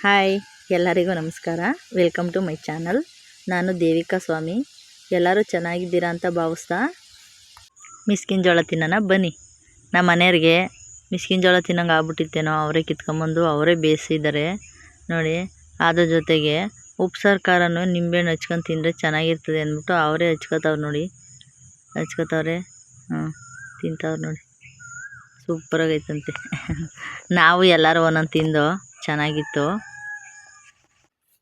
Hi, ಎಲ್ಲರಿಗೂ ನಮಸ್ಕಾರ. Welcome to my channel ನಾನು ದೇವಿಕಾ ಸ್ವಾಮಿ. ಎಲ್ಲರೂ ಚೆನ್ನಾಗಿದ್ದೀರಾ ಅಂತ ಭಾವಿಸ್ತಾ ಮಿಸ್ಕಿನ ಜೋಳ ತಿನ್ನೋಣ, ಬನ್ನಿ. ನಮ್ಮ ಮನೆಯವ್ರಿಗೆ ಮಿಸ್ಕಿನ ಜೋಳ ತಿನ್ನೋಂಗೆ ಆಗ್ಬಿಟ್ಟಿತ್ತೇನೋ, ಅವರೇ ಕಿತ್ಕೊಂಬಂದು ಅವರೇ ಬೇಯಿಸಿದ್ದಾರೆ. ನೋಡಿ, ಅದ್ರ ಜೊತೆಗೆ ಉಪ್ಸಾರು ಖಾರನೂ ನಿಂಬೆಹಣ್ಣು ಹಚ್ಕೊಂಡು ತಿಂದರೆ ಚೆನ್ನಾಗಿರ್ತದೆ ಅಂದ್ಬಿಟ್ಟು ಅವರೇ ಹಚ್ಕೋತಾವ್ರು ನೋಡಿ. ಹಚ್ಕೋತಾವ್ರೆ, ಹ್ಞೂ, ತಿಂತಾವ್ರು ನೋಡಿ. ಸೂಪರಾಗೈತಂತೆ. ನಾವು ಎಲ್ಲರೂ ಒಂದೊಂದು ತಿಂದು ಚೆನ್ನಾಗಿತ್ತು.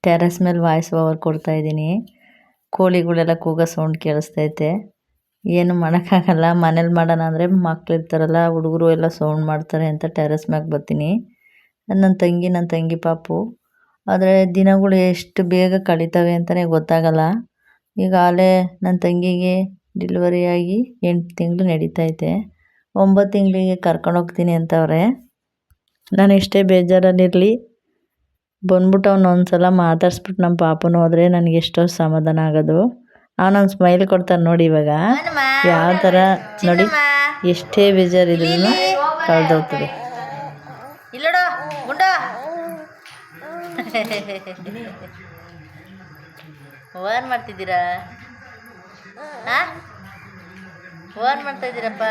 ಟೆರೆಸ್ ಮೇಲೆ ವಾಯ್ಸ್ ಓವರ್ ಕೊಡ್ತಾ ಇದ್ದೀನಿ. ಕೋಳಿಗಳೆಲ್ಲ ಕೂಗೋ ಸೌಂಡ್ ಕೇಳಿಸ್ತೈತೆ. ಏನು ಮಾಡೋಕ್ಕಾಗಲ್ಲ, ಮನೇಲಿ ಮಾಡೋಣ ಅಂದರೆ ಮಕ್ಳು ಇರ್ತಾರಲ್ಲ, ಹುಡುಗರು ಎಲ್ಲ ಸೌಂಡ್ ಮಾಡ್ತಾರೆ ಅಂತ ಟೆರೆಸ್ ಮ್ಯಾಗ ಬರ್ತೀನಿ. ನನ್ನ ತಂಗಿ ನನ್ನ ತಂಗಿ ಪಾಪು. ಆದರೆ ದಿನಗಳು ಎಷ್ಟು ಬೇಗ ಕಳೀತವೆ ಅಂತಲೇ ಗೊತ್ತಾಗಲ್ಲ. ಈಗ ಆಲೇ ನನ್ನ ತಂಗಿಗೆ ಡಿಲಿವರಿ ಆಗಿ ಎಂಟು ತಿಂಗಳು ನಡೀತೈತೆ. ಒಂಬತ್ತು ತಿಂಗಳಿಗೆ ಕರ್ಕೊಂಡು ಹೋಗ್ತೀನಿ ಅಂತವ್ರೆ. ನಾನು ಎಷ್ಟೇ ಬೇಜಾರಲ್ಲಿರಲಿ ಬಂದ್ಬಿಟ್ಟು ಅವ್ನು ಒಂದು ಸಲ ಮಾತಾಡ್ಸ್ಬಿಟ್ಟು ನಮ್ಮ ಪಾಪನ ಹೋದ್ರೆ ನನಗೆ ಎಷ್ಟೋ ಸಮಾಧಾನ ಆಗೋದು. ಅವನೊಂದು ಸ್ಮೈಲ್ ಕೊಡ್ತಾನೆ ನೋಡಿ ಇವಾಗ. ಯಾವ ಥರ ನೋಡಿ ಎಷ್ಟೇ ಬೇಜಾರಿದ್ರು ಕಳೆದೋಗ್ತದೆ. ಇಲ್ಲಡೋ ಗುಂಡ ಓನ್ ಮಾಡ್ತಿದ್ದೀರಾ? ಹಾ ಮಾಡ್ತಾ ಇದ್ದೀರಪ್ಪ.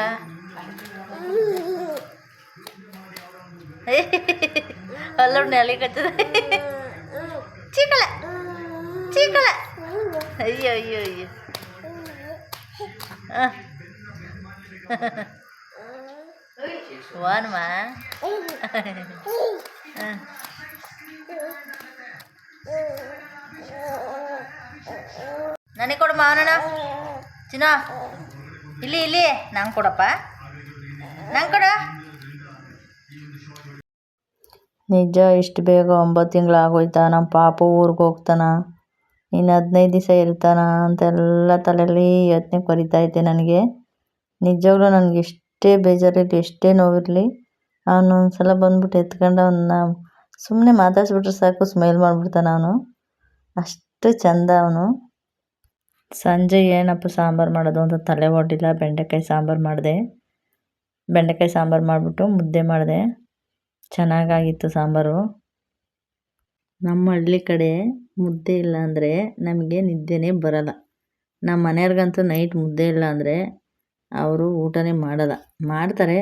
ಅಲ್ಲೋಡ್ ನೆಲೆ ಕಚ್ಚದ ಚೀಕಳ ಚೀಕಳ ಅಯ್ಯೋ ಅಯ್ಯೋ ಅಯ್ಯೋ ವಾನ್ಮಾ ನನಗೆ ಕೊಡು ಮಾವನಣ್ಣ ಚಿನ್ನ ಇಲ್ಲಿ ಇಲ್ಲಿ ನಂಗೆ ಕೊಡಪ್ಪ ನಂಗೆ ಕೊಡ ನಿಜ, ಇಷ್ಟು ಬೇಗ ಒಂಬತ್ತು ತಿಂಗಳು ಆಗೋಯ್ತಾ ನಮ್ಮ ಪಾಪು ಊರಿಗೆ ಹೋಗ್ತಾನ. ಇನ್ನು ಹದಿನೈದು ದಿವಸ ಇರ್ತಾನ ಅಂತೆಲ್ಲ ತಲೆಯಲ್ಲಿ ಯೋಚನೆ ಕೊರಿತೈತೆ ನನಗೆ. ನಿಜವಾಗ್ಲೂ ನನಗೆ ಎಷ್ಟೇ ಬೇಜಾರಿರಲಿ ಎಷ್ಟೇ ನೋವಿರಲಿ. ಅವನು ಒಂದು ಸಲ ಬಂದ್ಬಿಟ್ಟು ಎತ್ಕೊಂಡು ಅವನ್ನ ಸುಮ್ಮನೆ ಮಾತಾಡ್ಸ್ಬಿಟ್ರೆ ಸಾಕು, ಸ್ಮೈಲ್ ಮಾಡಿಬಿಡ್ತಾನೆ ಅವನು. ಅಷ್ಟು ಚಂದ ಅವನು. ಸಂಜೆ ಏನಪ್ಪ ಸಾಂಬಾರು ಮಾಡೋದು ಅಂತ ತಲೆ ಹೊಡಿಲ್ಲ ಬೆಂಡೆಕಾಯಿ ಸಾಂಬಾರು ಮಾಡಿದೆ. ಬೆಂಡೆಕಾಯಿ ಸಾಂಬಾರು ಮಾಡಿಬಿಟ್ಟು ಮುದ್ದೆ ಮಾಡಿದೆ. ಚೆನ್ನಾಗಾಗಿತ್ತು ಸಾಂಬಾರು? ನಮ್ಮ ಹಳ್ಳಿ ಕಡೆ ಮುದ್ದೆ ಇಲ್ಲ ಅಂದರೆ ನಮಗೆ ನಿದ್ದೆನೇ ಬರಲ್ಲ. ನಮ್ಮ ಮನೆಯವ್ರಿಗಂತೂ ನೈಟ್ ಮುದ್ದೆ ಇಲ್ಲ ಅಂದರೆ ಅವರು ಊಟನೇ ಮಾಡಲ್ಲ. ಮಾಡ್ತಾರೆ.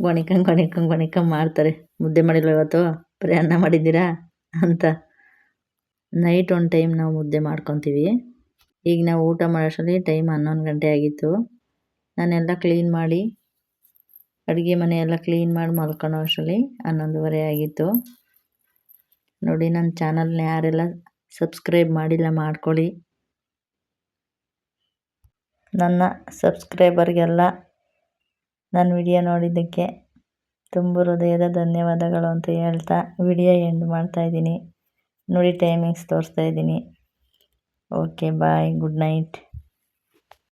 ಗೊಣಿಕಂಗೆ ಗೊಣಿಕಂಗೆ ಗೊಣಿಕಂಗೆ ಮಾಡ್ತಾರೆ. ಮುದ್ದೆ ಮಾಡಿಲ್ಲ ಇವತ್ತು? ಬರೀ ಅನ್ನ ಮಾಡಿದ್ದೀರಾ ಅಂತ. ನೈಟ್ ಒಂದು ಟೈಮ್ ನಾವು ಮುದ್ದೆ ಮಾಡ್ಕೊತೀವಿ. ಈಗ ನಾವು ಊಟ ಮಾಡೋಷ್ಟರಲ್ಲಿ ಟೈಮ್ ಹನ್ನೊಂದು ಗಂಟೆ ಆಗಿತ್ತು. ನಾನೆಲ್ಲ ಕ್ಲೀನ್ ಮಾಡಿ ಅಡುಗೆ ಮನೆಯೆಲ್ಲ ಕ್ಲೀನ್ ಮಾಡಿ ಮಲ್ಕೊಳ್ಳೋ ಅಷ್ಟರಲ್ಲಿ ಹನ್ನೊಂದುವರೆ ಆಗಿತ್ತು. ನೋಡಿ ನನ್ನ ಚಾನಲ್ನ ಯಾರೆಲ್ಲ ಸಬ್ಸ್ಕ್ರೈಬ್ ಮಾಡಿಲ್ಲ ಮಾಡ್ಕೊಳ್ಳಿ. ನನ್ನ ಸಬ್ಸ್ಕ್ರೈಬರ್ಗೆಲ್ಲ ನನ್ನ ವಿಡಿಯೋ ನೋಡಿದ್ದಕ್ಕೆ ತುಂಬ ಹೃದಯದ ಧನ್ಯವಾದಗಳು ಅಂತ ಹೇಳ್ತಾ ವಿಡಿಯೋ ಎಂಡ್ ಮಾಡ್ತಾಯಿದ್ದೀನಿ ನೋಡಿ ಟೈಮಿಂಗ್ಸ್ ತೋರಿಸ್ತಾ ಇದ್ದೀನಿ. Okay bye good night